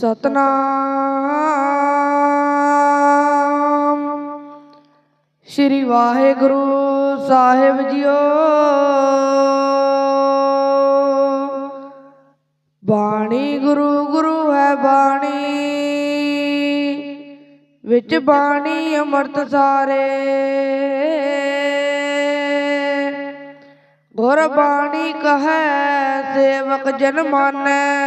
ਸਤਨਾਮ। ਸ੍ਰੀ ਵਾਹਿਗੁਰੂ ਸਾਹਿਬ ਜੀਓ। ਬਾਣੀ ਗੁਰੂ ਗੁਰੂ ਹੈ ਬਾਣੀ। ਵਿੱਚ ਬਾਣੀ ਅੰਮ੍ਰਿਤ ਸਾਰੇ। ਗੁਰ ਬਾਣੀ ਕਹੈ, ਸੇਵਕ ਜਨ ਮਾਨੈ।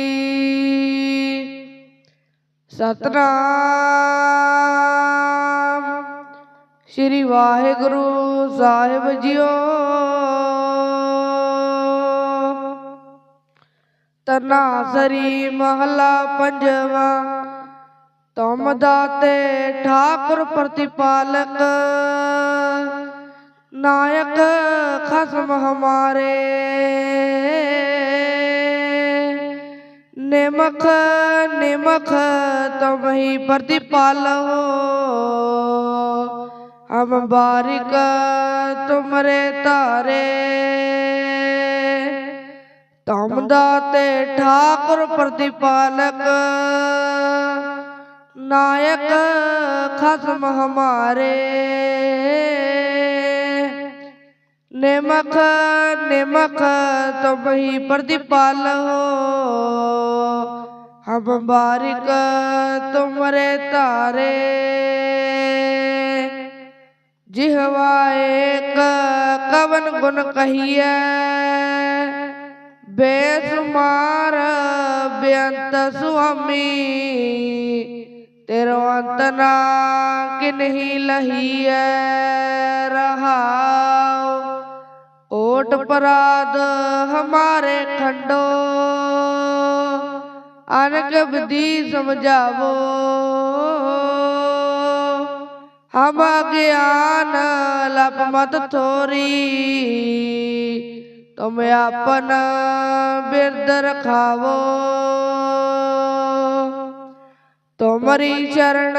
ਸਤਨਾਮ। ਸ੍ਰੀ ਵਾਹਿਗੁਰੂ ਸਾਹਿਬ ਜੀਓ। ਤਨਾ ਸਰੀ ਮਹਲਾ ਪੰਜਵਾ। ਤੁਮ ਦਾਤੇ ਠਾਕੁਰ ਪ੍ਰਤਿਪਾਲਕ। ਨਾਇਕ ਖਸਮ ਹਮਾਰੇ। ਨਿਮਖ ਨਿਮਖ ਤੁਮ ਹੀ ਪ੍ਰਤਿਪਾਲੋ। ਹਮ ਬਾਰਿਕ ਤੁਮਰੇ ਧਾਰੇ। ਤੁਮ ਦਾਤੇ ਠਾਕੁਰ ਪ੍ਰਤਿਪਾਲਕ। ਨਾਇਕ ਖਸਮ ਹਮਾਰੇ। ਨਿਮਖ ਨਿਮਖ ਤੁਮ ਹੀ ਪ੍ਰਤਿਪਾਲੋ ਹਮ ਬਾਰਿਕ ਤੁਮਰੇ ਧਾਰੇ। ਜਿਹਵਾ ਏਕ ਕਵਨ ਗੁਣ ਕਹੀਐ। ਬੇਸੁਮਾਰ ਬੇਅੰਤ ਸੁਆਮੀ ਤੇਰੋ ਅੰਤ ਨਾ ਕਿ ਕਿਨਹੀ ਲਹੀਐ ਰਹਾਉ ਓਟ ਪਰਾਧ ਹਮਾਰੇ ਖੰਡੋ। ਅਨਕ ਵਿਧੀ ਸਮਝਾਵੋ। ਹਮ ਗਿਆਨ ਲਪ ਮਤ ਥੋਰੀ। ਤੁਮ ਆਪਨ ਬਿਰਦ ਰਖਾਵੋ। ਤੁਮਰੀ ਚਰਨ,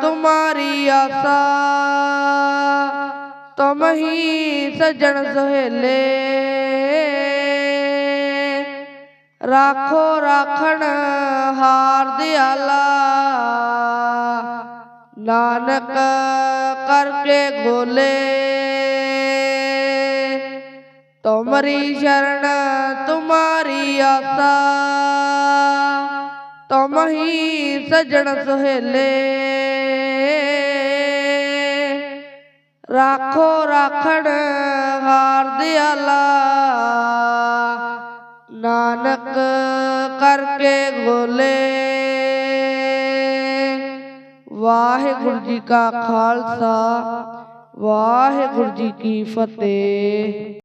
ਤੁਮਾਰੀ ਆਸਾ। ਤੁਮ ਹੀ ਸਜਣ ਸਹੇਲੇ। ਰਾਖੋ ਰਾਖਣ ਹਾਰ ਦਿਆਲਾ। ਨਾਨਕ ਕਰਕੇ ਗੋਲੇ। ਤੁਮਰੀ ਸ਼ਰਨ ਤੁਮਾਰੀ ਆਸਾ। ਤੁਮ ਹੀ ਸਜਣ ਸੁਹੇਲੇ। ਰਾਖੋ ਰਾਖਣ ਹਾਰ ਦਿਆਲਾ ਨਾਨਕ ਕਰਕੇ ਗੋਲੇ ਵਾਹਿਗੁਰੂ ਜੀ ਕਾ ਖਾਲਸਾ, ਵਾਹਿਗੁਰੂ ਜੀ ਕੀ ਫਤਿਹ।